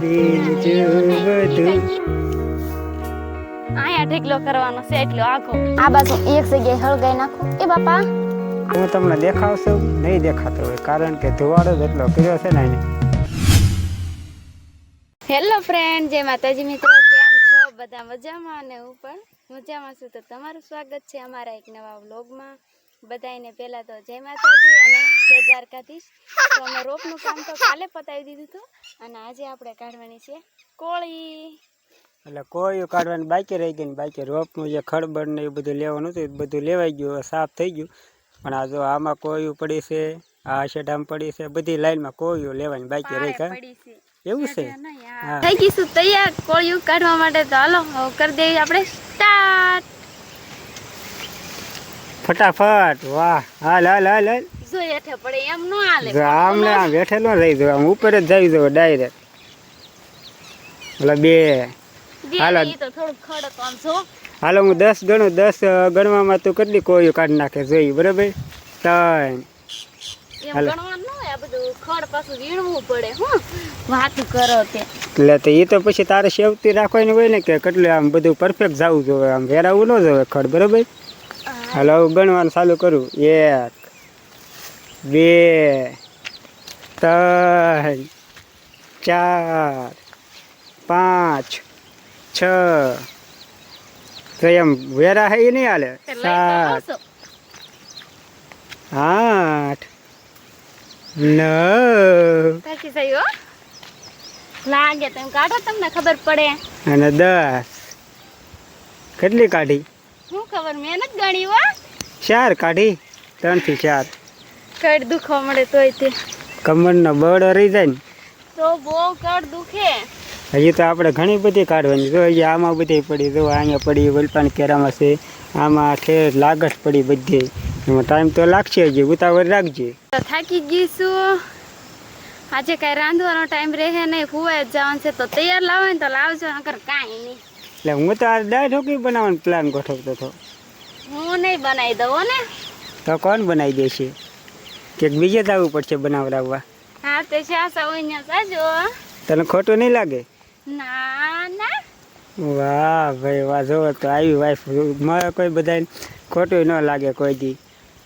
બીજું બધું આયા ઢેકલો કરવાનો છે એટલો આખો આ બાજુ એક જગ્યાએ હળગાઈ નાખો. એ બાપા. હું તમને દેખાવશું નહીં દેખાતો હોય કારણ કે ધુવાડો જ એટલો કર્યો છે ને હેલો ફ્રેન્ડ જય માતાજી મિત્રો કેમ છો? બધા મજામાં અને હું પણ મજામાં છું. તો તમારું સ્વાગત છે અમારા એક નવા વ્લોગમાં બધાને પહેલાં તો જય માતાજી અને જય દ્વારકાધીશ. તો અમે રોપનું કામ તો કાલે પતાવી દીધું હતું. અને આજે આપણે કાઢવાની છે કોળી. એટલે કોળીઓ કાઢવાની બાકી રહી ગઈ ને બાકી રોપનું જે ખડબડ ને એ બધું લેવાનું હતું એ બધું લેવાઈ ગયું સાફ થઈ ગયું. પણ આ જો આમાં કોળીઓ પડી છે આ શેઢામાં પડી છે બધી લાઈનમાં કોળીઓ લેવાની બાકી રહી કા? એવું છે. થઈ ગઈશું તૈયાર? કોળિયું કાઢવા માટે તો હાલો કરી દઈએ આપણે સ્ટાર્ટ ફટાફટ વાહ. હાલ હાલ હાલ હાલ. જોઈએ હેઠે પડે એમ ન હાલે. આમ ને આમ બેઠેલો રહી જવા આમ ઉપર જ જઈ ડાયરેક્ટ એટલે બે. હાલો. તો થોડું ખડક આમ જો. હાલો હું દસ ગણું દસ ગણવામાં તું કેટલી કોયું કાઢી નાખે જોઈ બરાબર? ત્રણ. ન એટલે તો એ તો પછી તારે સેવતી રાખવાની હોય ને કે કેટલું આમ બધું પરફેક્ટ જવું જોઈએ આમ વેરાવું ન જવે ખડ બરાબર? હાલો ગણવાનું ચાલુ કરું. એક બે ત્રણ ચાર પાંચ છ. તો એમ વેરા હે નહીં હાલે? સાત આઠ નવ. લાગે તમે કાઢો તમને ખબર પડે. અને દસ. કેટલી કાઢી? હું ખબર? મહેનત ગણી હો. ચાર કાઢી? ત્રણથી ચાર. કડ દુખવા મળે તોય તે કમરનો બળ રહી જાય ને. તો બહુ કડ દુખે. હજી તો આપણે ઘણી બધી કાઢવાની. જો હજી આમાં બધી પડી જો અહીંયા પડી વલપાન કેરામાં છે. આમાં છે લાગત પડી બધી. એમાં ટાઈમ તો લાગશે હજી ઉતાવળ રાખજે. થાકી ગઈ છું. આજે કાંઈ રાંધવાનો ટાઈમ રહે નહીં ફુવાય જ જવાનું છે. તો તૈયાર લાવો ને તો લાવજો નકર કાંઈ નહીં. એટલે હું તો આ દાળ ઢોકળી બનાવવાનો પ્લાન ગોઠવતો હતો. હું નહીં બનાવી દઉં ને. તો કોણ બનાવી દેશે? કે બીજે જવું પડશે બનાવડાવવા હા તે શાસા હોય સાજો તને ખોટું નહીં લાગે? ના ના. વાહ ભાઈ વાહ જો તો આવી વાઈફ મારે કોઈ બધા ખોટું ન લાગે કોઈ દી.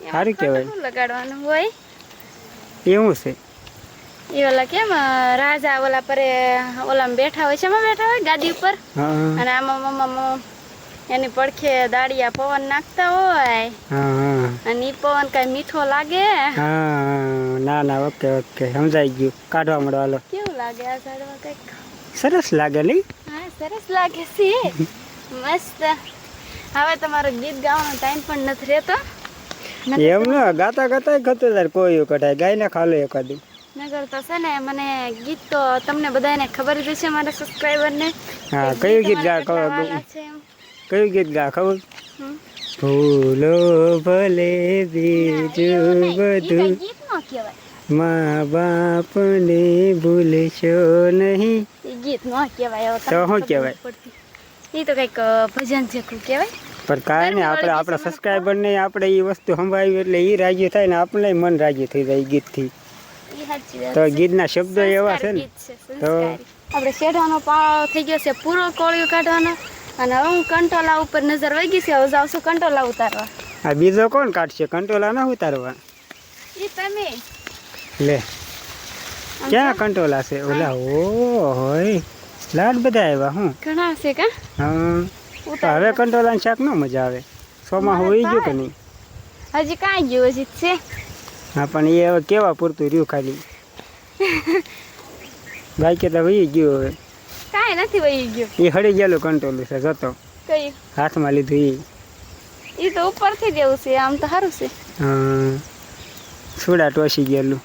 સારું કહેવાય. લગાડવાનું હોય? એવું છે? એ ઓલા કેમ રાજા ઓલા પરે ઓલામાં બેઠા હોય છે બેઠા હોય? ગાદી ઉપર? હા અને આમાં મમ્મા એની પડખે દાડિયા પવન નાખતા હોય. અને ઈ પવન કઈ મીઠો લાગે? ના ના ઓકે ઓકે. સમજાઈ ગયું. કાઢવા મળો હાલો. કેવું લાગે આ ઝાડમાં કંઈક? સરસ લાગે નહીં? હા સરસ લાગે છે. મસ્ત. હવે તમારો ગીત ગાવાનો ટાઈમ પણ નથી રહેતો. એમ ન ગાતા ગાતા ગતો તાર કોઈ કઢાય. ગાયને ખાલો એકાદું. નગર તો છે ને મને ગીત તો તમને બધાને ખબર જ છે મારા સબસ્ક્રાઈબરને હા કયું ગીત ગા છે. કયું ગીત ગા ખબર ભૂલો ભલે બીજું બધું. મા બાપ બાપને ભૂલશો નહીં. ગીત નો કહેવાય તો શું કહેવાય? ઈ તો કંઈક ભજન જેવું કહેવાય. પણ કાંઈ નહીં આપણે આપણા સબસ્ક્રાઈબરને આપણે એ વસ્તુ સંભાળવી એટલે એ રાજી થાય ને આપણે મન રાજી થઈ જાય એ ગીતથી તો. ગીતના શબ્દો એવા છે ને. તો આપણે શેઢાનો પાળો થઈ ગયો છે પૂરો કોળિયો કાઢવાનો. અને હવે હું કંટોલા ઉપર નજર વહી ગઈ છે હવે જાઉં છું કંટોલા ઉતારવા. આ બીજો કોણ કાઢશે? કંટોલા ના ઉતારવા. એ તમે. લે. ક્યાં કંટોલા છે? ઓલા ઓ હોય લાડ બધા આવ્યા હું? ઘણા છે કા? હા. હવે કંટોલાની શાક નો મજા આવે. સોમાં હોઈ ગયું કે નહીં? હજી કાંઈ ગયું હજી છે. હા પણ એ હવે કેવા પૂરતું રહ્યું ખાલી? બાકી તો વહી ગયું હવે. કાંઈ નથી વહી ગયું. એ હળી ગયેલું કંટ્રોલ છે જતો. કયું હાથમાં લીધું એ એ તો ઉપરથી દેવું છે આમ તો સારું છે. હા છોડા ટોસી ગયેલું.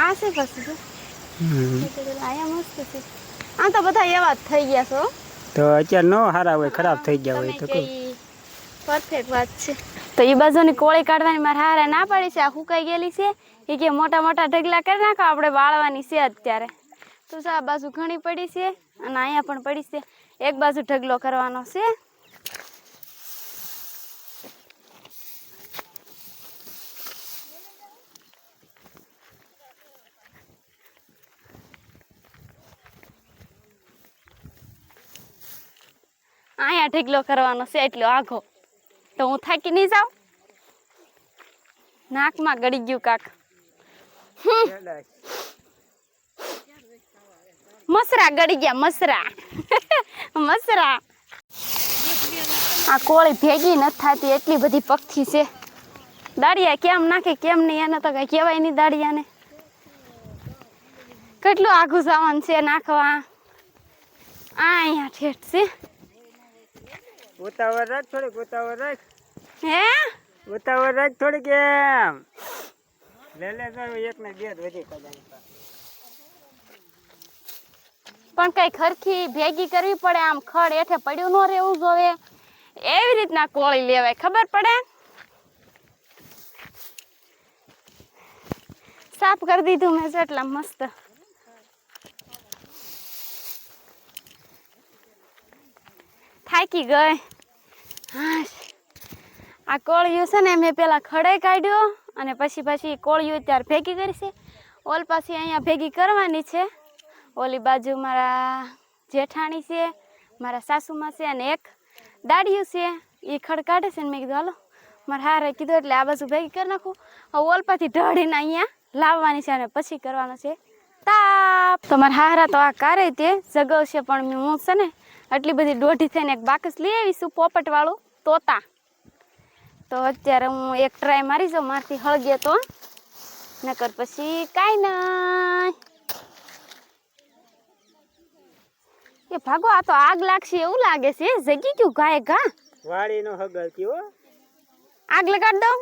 આ છે પાછું. આયા મસ્ત છે. આ તો બધા એવા જ થઈ ગયા છો તો અત્યારે નો સારા હોય ખરાબ થઈ ગયા હોય તો પરફેક્ટ વાત છે. તો એ બાજુની કોળી કાઢવાની મારે હારે ના પાડી છે આ હુકાઈ ગયેલી છે. એ કે મોટા મોટા ઢગલા કરી નાખો આપણે વાળવાની છે અત્યારે. તો આ બાજુ ઘણી પડી છે અને અહીંયા પણ પડી છે. એક બાજુ ઢગલો કરવાનો છે. અહીંયા ઢગલો કરવાનો છે એટલો આઘો. તો હું થાકી નહીં જાઉં? નાકમાં ગળી ગયું કાક. હમ. મસરા ગળી ગયા મસરા. મસરા. આ કોળી ભેગી નથી થતી એટલી બધી પક્ષી છે. દાડિયા કેમ નાખે કેમ નહીં એને તો કઈ કહેવાય નહીં દાડિયાને કેટલું આઘું સામાન છે નાખવા. આ અહીંયા ઠેઠ છે. ઉતાવળ રાખ થોડીક ઉતાવળ રાખ. હે? ઉતાવળ રાખ થોડીક એમ. લે લે તો એક ને બે જ વધી કદાચ પણ કઈ ખરખી ભેગી કરવી પડે, આમ ખડ એઠે પડ્યું ન રહેવું જોવે. એવી રીતના કોળી લેવાય, ખબર પડે? સાફ કરી દીધું મેં એટલા મસ્ત. થાકી ગઈ. હા. આ કોળિયું છે ને, મેં પેલા ખડે કાઢ્યો અને પછી પછી કોળિયું ત્યારે ભેગી કરી ઓલ પાછી અહીંયા ભેગી કરવાની છે. ઓલી બાજુ મારા જેઠાણી છે, મારા સાસુમાં છે અને એક દાડિયું છે. એ ખડ કાઢે છે ને મેં કીધું, હાલો. મારે હારે કીધું એટલે આ બાજુ ભેગી કરી નાખું. હવે ઓલપાથી ઢળીને અહીંયા લાવવાની છે અને પછી કરવાનો છે. તાપ! તો મારા હારા તો આ કારે તે જગવશે પણ હું છે ને આટલી બધી દોઢી થઈને એક બાકસ લઈ આવીશું પોપટવાળું તોતા. તો અત્યારે હું એક ટ્રાય મારી જાઉં, મારથી હળગે તો. નકર પછી કાંઈ નહીં. એ ભાગો આ તો આગ લાગશે એવું લાગે છે. જગી ગયું ગાય ઘા વાળી નો હગલતી હો. આગ લગાડ દઉં?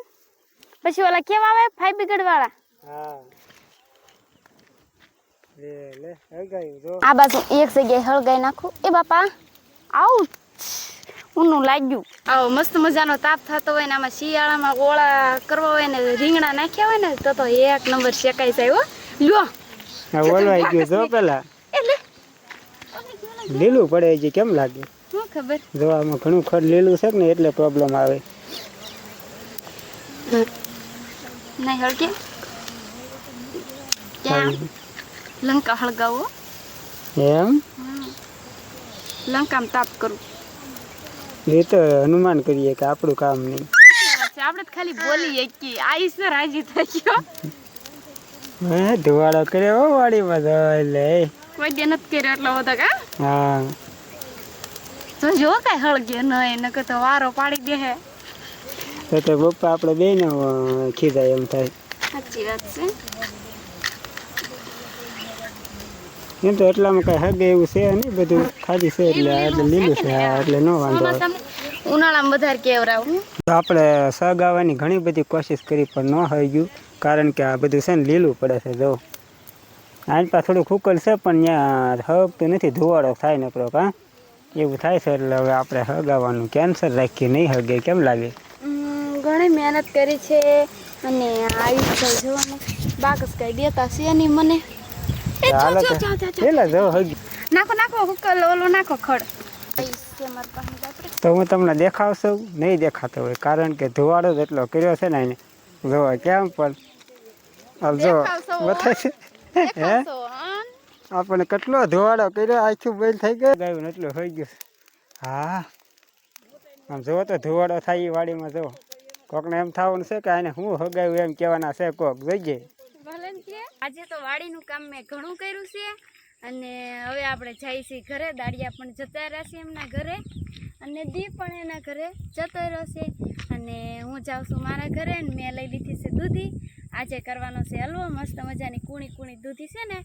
પછી ઓલા કેવા આવે? ફાઈ બિગડ વાળા હા. લે લે હગાયું જો. આ બાજુ એક જગ્યાએ હળગાઈ નાખું. એ બાપા આવું ઊનું લાગ્યું. આવો મસ્ત મજાનો તાપ થતો હોય ને આમાં શિયાળામાં ઓળા કરવા હોય ને રીંગણા નાખ્યા હોય ને તો તો એક નંબર શેકાઈ જાય હો. લ્યો. ઓલવાઈ ગયું જો પેલા. લીલું પડે છે કેમ લાગે? શું ખબર? જો ઘણું ખડ લીલું છે ને એટલે પ્રોબ્લેમ આવે. નહીં હળગે? ક્યાં? લંકા હળગાવો. એમ? લંકામાં તાપ કરું. એ તો અનુમાન કરીએ કે આપણું કામ નહીં. આપણે તો ખાલી બોલીએ કે આઈસ ને રાજી થઈ ગયો હે ધુવાડો કર્યો વાડીમાં તો લે. કોઈ દે નથી કર્યો એટલો બધો કા? હા. તો જો કઈ હળગે નહીં નકર તો વારો પાડી દે હે. તો તો પપ્પા આપણે બે ને ખીધા એમ થાય. સાચી વાત છે. એમ તો એટલામાં કઈ હગે એવું છે નહીં બધું ખાલી છે એટલે એટલે લીલું છે હા એટલે ન વાંધો ઉનાળામાં વધારે કેવરાવું. તો આપણે સગાવાની ઘણી બધી કોશિશ કરી પણ ન થઈ ગયું કારણ કે આ બધું છે ને લીલું પડે છે જો. આની પાસે થોડું ખુકલ છે પણ ત્યાં હગતું નથી ધુવાડો થાય ને આપણો કાં એવું થાય છે એટલે હવે આપણે હગાવવાનું કેન્સર રાખીએ નહીં હગે કેમ લાગે? ઘણી મહેનત કરી છે અને આવી તો જોવાનું. બાકસ કઈ દેતા છે નહીં મને. પેલા જો હગી. નાખો નાખો હુકલ ઓલો નાખો ખડ. છે મારી પાસે બાપરે. તો હું તમને દેખાવશું નહીં દેખાતો હોય કારણ કે ધુવાડો જ એટલો કર્યો છે ને એને જોવા કેમ પણ? જો દેખાવશો, હો? આપણને કેટલો ધોવાડો કર્યો આખું બેલ થઈ ગયું. ગાયું એટલું થઈ ગયું. હા. આમ જુઓ તો ધોવાડો થાય એ વાડીમાં જો કોકને એમ થવાનું છે કે આને હું હગાયું એમ કહેવાના છે કોક જોઈએ ભલે આજે તો વાડીનું કામ મેં ઘણું કર્યું છે અને હવે આપણે જઈએ છીએ ઘરે. દાડિયા પણ જતા રહ્યા છે એમના ઘરે અને દી પણ એના ઘરે જતો રહ્યો છે અને હું જાઉં છું મારા ઘરે અને મેં લઈ લીધી છે દૂધી. આજે કરવાનો છે હલવો, મસ્ત મજાની કૂણી કૂણી દૂધી છે ને,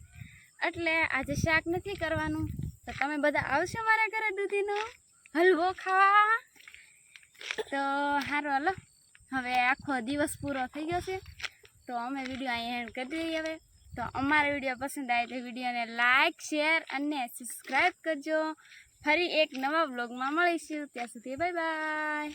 એટલે આજે શાક નથી કરવાનું. તો તમે બધા આવશો મારા ઘરે દૂધીનો? હલવો ખાવા? તો સારું હલો. હવે આખો દિવસ પૂરો થઈ ગયો છે. તો અમે વીડિયો અહીંયા એન્ડ કરી દઈએ હવે. તો અમારો વીડિયો પસંદ આવે તો વિડીયોને લાઇક શેર અને સબસ્ક્રાઈબ કરજો. ફરી એક નવા બ્લોગમાં મળીશું. ત્યાં સુધી બાય બાય